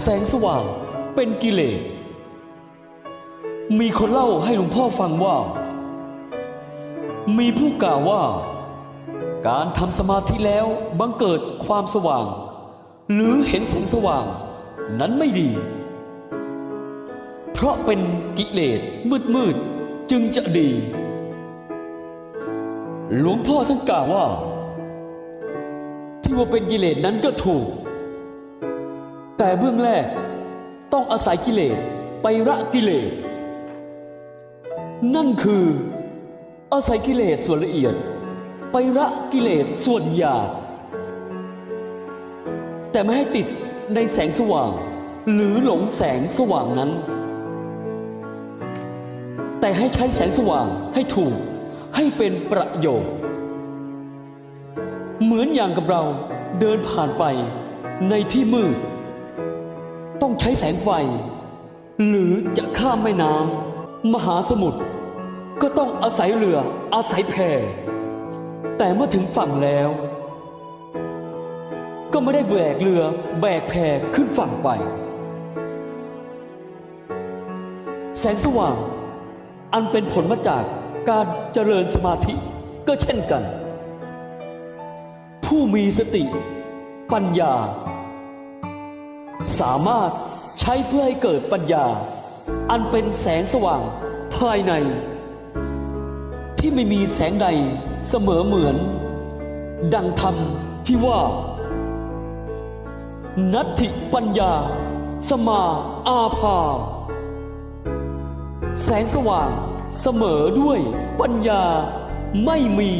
แสงสว่างเป็นกิเลส มีคนเล่าให้หลวงพ่อฟังว่า มีผู้กล่าวว่า การทำสมาธิแล้วบังเกิดความสว่าง หรือเห็นแสงสว่างนั้นไม่ดี เพราะเป็นกิเลสมืดมืดๆจึงจะดี หลวงพ่อท่านกล่าวว่า ที่ว่าเป็นกิเลสนั้นก็ถูก แต่เบื้องแรกต้องอาศัยกิเลสไประกิเลส นั่นคืออาศัยกิเลสส่วนละเอียด ไประกิเลสส่วนหยาบแต่ไม่ให้ติดในแสงสว่าง หรือหลงแสงสว่างนั้น แต่ให้ใช้แสงสว่างให้ถูกให้เป็นประโยชน์ เหมือนอย่างกับเราเดินผ่านไปในที่มืด ต้องใช้แสงไฟ หรือจะข้ามแม่น้ำมหาสมุทรก็ต้องอาศัยเรืออาศัยแพแต่เมื่อถึงฝั่งแล้ว ก็ไม่ได้แบกเรือแบกแพขึ้นฝั่งไป แสงสว่างอันเป็นผลมาจากการเจริญสมาธิก็เช่นกัน ผู้มีสติ ปัญญา สามารถใช้เพื่อให้เกิดปัญญา อันเป็นแสงสว่างภายใน ที่ไม่มีแสงใดเสมอเหมือน ดังธรรมที่ว่า นัตถิปัญญา สมาอาภา แสงสว่างเสมอด้วยปัญญาไม่มี